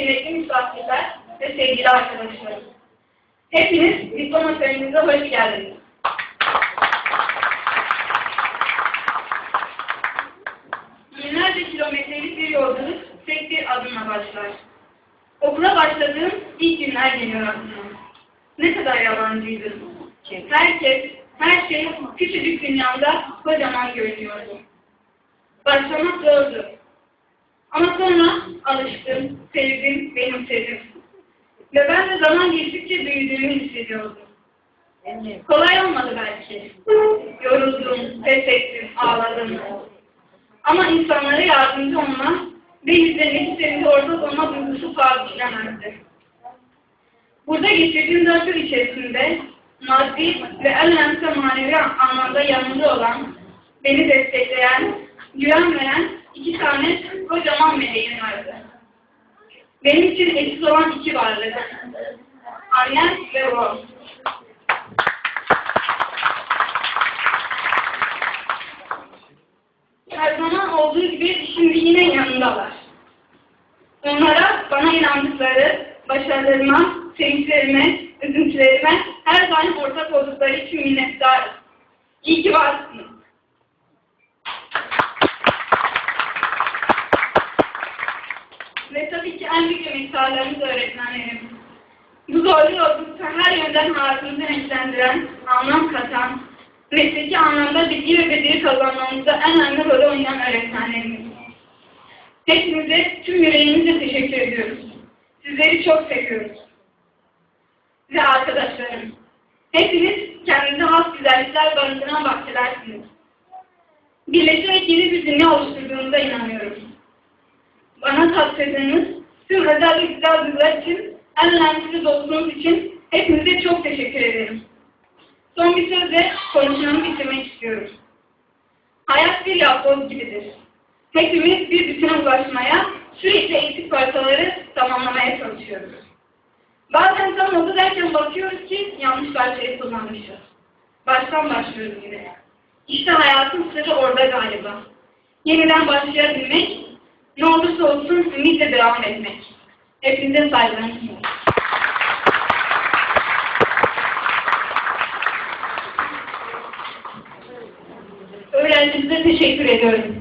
kıymetli misafirler ve sevgili arkadaşlarım. Hepiniz diploma töreninize hoş geldiniz. Binlerce kilometrelik bir yolculuk tek bir adımla başlar. Okula başladığım ilk günler geliyor aklıma. Ne kadar yabancıydım. Herkes, her şey küçücük dünyamda kocaman görünüyordu. Başlamak zordu. Ama sonra alıştım, sevdim, benimsedim. Ve ben de zaman geçtikçe büyüdüğümü hissediyordum. Kolay olmadı belki. Yoruldum, pes ettim, ağladım. Ama insanlara yardımcı olma ve yüzlerindeki içerisinde ortak olma duygusu fazla bilemezdi. Burada geçirdiğim dört yıl içerisinde maddi ve en önemlisi manevi anlamda yanımda olan, beni destekleyen, güven veren iki tane kocaman meleğim vardı. Benim için eşsiz olan iki varlık. Annem ve babam. Her zaman olduğu gibi şimdi yine yanındalar. Onlara bana inandıkları, başarılarıma, sevinçlerime, üzüntülerime her daim ortak oldukları için minnettarım. İyi ki varsınız. Ve tabii ki en büyük emektarlarımız öğretmenlerim. Bu zorlu yolculukta her yönden hayatımızı renklendiren, anlam katan, mesleki anlamda bilgi ve beceri kazanmamızda en önemli rolü oynayan öğretmenlerimiz. Hepinize tüm yüreğimizle teşekkür ediyoruz. Sizleri çok seviyoruz. Ve arkadaşlarım, hepiniz kendinize has güzellikler barındıran bahçelersiniz. Birleşerek yeni bir dünya oluşturduğunuza inanıyorum. Bana tattırdığınız tüm özel ve güzel duygular için, en önemlisi dostluğunuz için hepinize çok teşekkür ederim. Son bir sözle konuşmamı bitirmek istiyorum. Hayat bir yapboz gibidir. Hepimiz bir bütüne ulaşmaya, sürekli eksik parçaları tamamlamaya çalışıyoruz. Bazen tam oldu derken bakıyoruz ki yanlış parçayı kullanmışız. Baştan başlıyoruz yine. İşte hayatın sırrı orada galiba. Yeniden başlayabilmek, ne olursa olsun ümitle devam etmek. Hepinize saygılarımı sunuyorum. Öğrencimize teşekkür ediyorum.